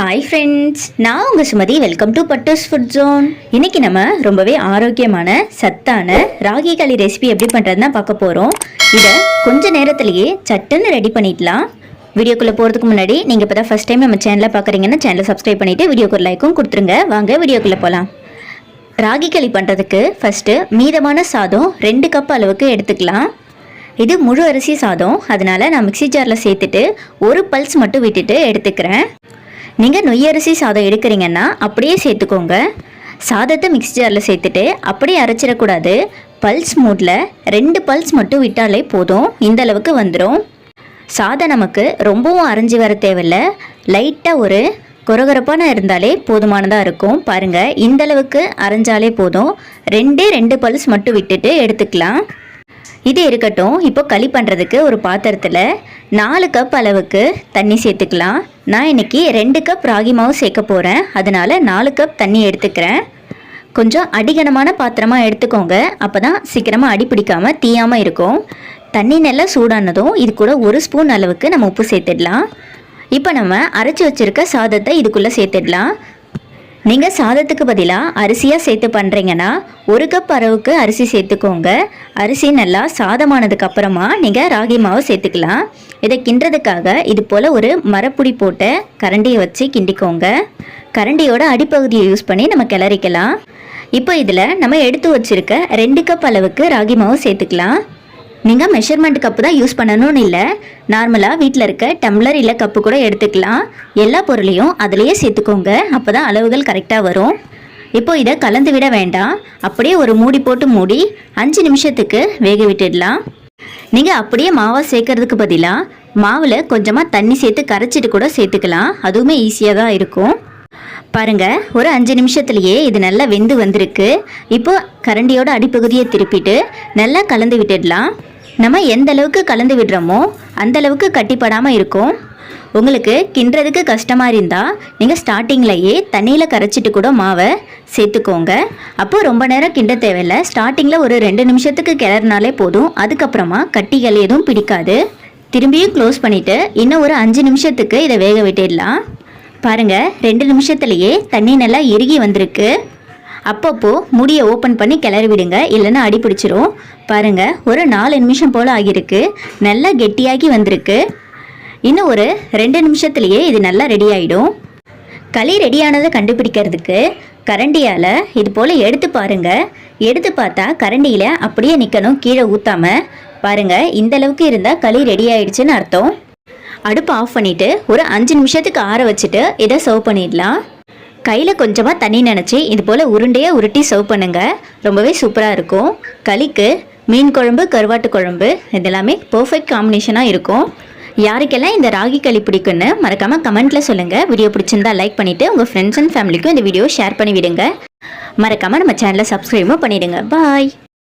Hi friends நான் உங்கள் Sumathi. Welcome to Pattos food zone இன்றைக்கி நம்ம ரொம்பவே ஆரோக்கியமான சத்தான ராகி களி ரெசிபி எப்படி பண்ணுறதுன்னு தான் பார்க்க போகிறோம் இதை கொஞ்ச நேரத்துலேயே சட்டுன்னு ரெடி பண்ணிடலாம். வீடியோக்குள்ளே போகிறதுக்கு முன்னாடி நீங்கள் இப்போ தான் ஃபஸ்ட் டைம் நம்ம சேனலை பார்க்குறீங்கன்னா சேனலை சப்ஸ்கிரைப் பண்ணிவிட்டு வீடியோக்கு ஒரு லைக்கும் கொடுத்துருங்க. வாங்க வீடியோக்குள்ளே போகலாம் ராகி களி பண்ணுறதுக்கு ஃபஸ்ட்டு மீதமான சாதம் ரெண்டு கப் அளவுக்கு எடுத்துக்கலாம். இது முழு அரிசி சாதம். அதனால் நான் மிக்ஸி ஜாரில் சேர்த்துட்டு ஒரு பல்ஸ் மட்டும் விட்டுட்டு எடுத்துக்கிறேன். நீங்கள் நொய்யரிசி சாதம் எடுக்கிறீங்கன்னா அப்படியே சேர்த்துக்கோங்க. சாதத்தை மிக்ஸ் ஜாரில் சேர்த்துட்டு அப்படியே அரைச்சிடக்கூடாது. பல்ஸ் மூடில் ரெண்டு பல்ஸ் மட்டும் விட்டாலே போதும். இந்த அளவுக்கு வந்துடும் சாதம் நமக்கு ரொம்பவும் அரைஞ்சி வர தேவையில்ல. லைட்டாக ஒரு கொரகொரப்பான இருந்தாலே போதுமானதாக இருக்கும். பாருங்கள் இந்தளவுக்கு அரைஞ்சாலே போதும். ரெண்டே ரெண்டு பல்ஸ் மட்டும் விட்டுட்டு எடுத்துக்கலாம். இது இருக்கட்டும். இப்போ களி பண்ணுறதுக்கு ஒரு பாத்திரத்தில் நாலு கப் அளவுக்கு தண்ணி சேர்த்துக்கலாம். நான் இன்றைக்கி ரெண்டு கப் ராகி மாவு சேர்க்க போகிறேன் அதனால் நாலு கப் தண்ணி எடுத்துக்கிறேன். கொஞ்சம் அடிகனமான பாத்திரமாக எடுத்துக்கோங்க. அப்போ தான் சீக்கிரமாக அடி பிடிக்காமல் தீயாமல் இருக்கும். தண்ணி நல்லா சூடானதும் இது கூட ஒரு ஸ்பூன் அளவுக்கு நம்ம உப்பு சேர்த்துடலாம். இப்போ நம்ம அரைச்சி வச்சுருக்க சாதத்தை இதுக்குள்ளே சேர்த்துடலாம். நீங்கள் சாதத்துக்கு பதிலாக அரிசியாக சேர்த்து பண்ணுறீங்கன்னா ஒரு கப் அளவுக்கு அரிசி சேர்த்துக்கோங்க. அரிசி நல்லா சாதமானதுக்கு அப்புறமா நீங்கள் ராகி மாவு சேர்த்துக்கலாம். இதை கிண்டுறதுக்காக இது போல் ஒரு மரப்புடி போட்ட கரண்டியை வச்சு கிண்டிக்கோங்க. கரண்டியோட அடிப்பகுதியை யூஸ் பண்ணி நம்ம கிளறிக்கலாம். இப்போ இதில் நம்ம எடுத்து வச்சுருக்க ரெண்டு கப் அளவுக்கு ராகி மாவு சேர்த்துக்கலாம். நீங்கள் மெஷர்மெண்ட் கப்பு தான் யூஸ் பண்ணணும்னு இல்லை. நார்மலாக வீட்டில் இருக்க டம்ளர் இல்லை கப்பு கூட எடுத்துக்கலாம். எல்லா பொருளையும் அதிலேயே சேர்த்துக்கோங்க. அப்போ தான் அளவுகள் கரெக்டாக வரும். இப்போ இதை கலந்து விட வேண்டாம். அப்படியே ஒரு மூடி போட்டு மூடி அஞ்சு நிமிஷத்துக்கு வேக விட்டுடலாம். நீங்கள் அப்படியே மாவை சேர்க்கறதுக்கு பதிலாக மாவில் கொஞ்சமாக தண்ணி சேர்த்து கரைச்சிட்டு கூட சேர்த்துக்கலாம். அதுவுமே ஈஸியாக தான் இருக்கும். பாருங்கள் ஒரு அஞ்சு நிமிஷத்துலேயே இது நல்லா வெந்து வந்திருக்கு. இப்போ கரண்டியோட அடிப்பகுதியை திருப்பிட்டு நல்லா கலந்து விட்டுடலாம். நம்ம எந்த அளவுக்கு கலந்து விடுறோமோ அந்த அளவுக்கு கட்டிப்படாமல் இருக்கும். உங்களுக்கு கிண்டுறதுக்கு கஷ்டமாக இருந்தால் நீங்கள் ஸ்டார்டிங்லையே தண்ணியில் கரைச்சிட்டு கூட மாவை சேர்த்துக்கோங்க. அப்போது ரொம்ப நேரம் கிண்ட தேவையில்லை. ஸ்டார்டிங்கில் ஒரு ரெண்டு நிமிஷத்துக்கு கிளறினாலே போதும். அதுக்கப்புறமா கட்டிகள் எதுவும் பிடிக்காது. திரும்பியும் க்ளோஸ் பண்ணிவிட்டு இன்னும் ஒரு அஞ்சு நிமிஷத்துக்கு இதை வேக விட்டுடலாம். பாருங்கள் ரெண்டு நிமிஷத்துலேயே தண்ணி நல்லா இறுகி வந்திருக்கு. அப்பப்போ முடியை ஓப்பன் பண்ணி கிளறி விடுங்க இல்லைன்னா அடி பிடிச்சிரும். பாருங்க ஒரு நாலு நிமிஷம் போல் ஆகியிருக்கு. நல்லா கெட்டியாகி வந்திருக்கு. இன்னும் ஒரு ரெண்டு நிமிஷத்துலேயே இது நல்லா ரெடி ஆகிடும் களி ரெடியானதை கண்டுபிடிக்கிறதுக்கு கரண்டியால் இது போல் எடுத்து பாருங்கள் எடுத்து பார்த்தா கரண்டியில் அப்படியே நிற்கணும் கீழே ஊற்றாம பாருங்கள் இந்த அளவுக்கு இருந்தால் களி ரெடி ஆயிடுச்சுன்னு அர்த்தம். அடுப்பு ஆஃப் பண்ணிவிட்டு ஒரு அஞ்சு நிமிஷத்துக்கு ஆற வச்சுட்டு இதை சர்வ் பண்ணிடலாம். கையில் கொஞ்சமாக தண்ணி நினச்சி இது போல் உருண்டையாக உருட்டி சர்வ் பண்ணுங்கள் ரொம்பவே சூப்பராக இருக்கும். களிக்கு மீன் குழம்பு கருவாட்டு குழம்பு இதெல்லாமே பர்ஃபெக்ட் காம்பினேஷனாக இருக்கும். யாருக்கெல்லாம் இந்த ராகி களி பிடிக்குன்னு மறக்காமல் கமெண்ட்டில் சொல்லுங்கள் வீடியோ பிடிச்சிருந்தா லைக் பண்ணிவிட்டு உங்கள் ஃப்ரெண்ட்ஸ் அண்ட் ஃபேமிலிக்கும் இந்த வீடியோ ஷேர் பண்ணிவிடுங்க. மறக்காமல் நம்ம சேனலை சப்ஸ்கிரைபும் பண்ணிவிடுங்க பாய்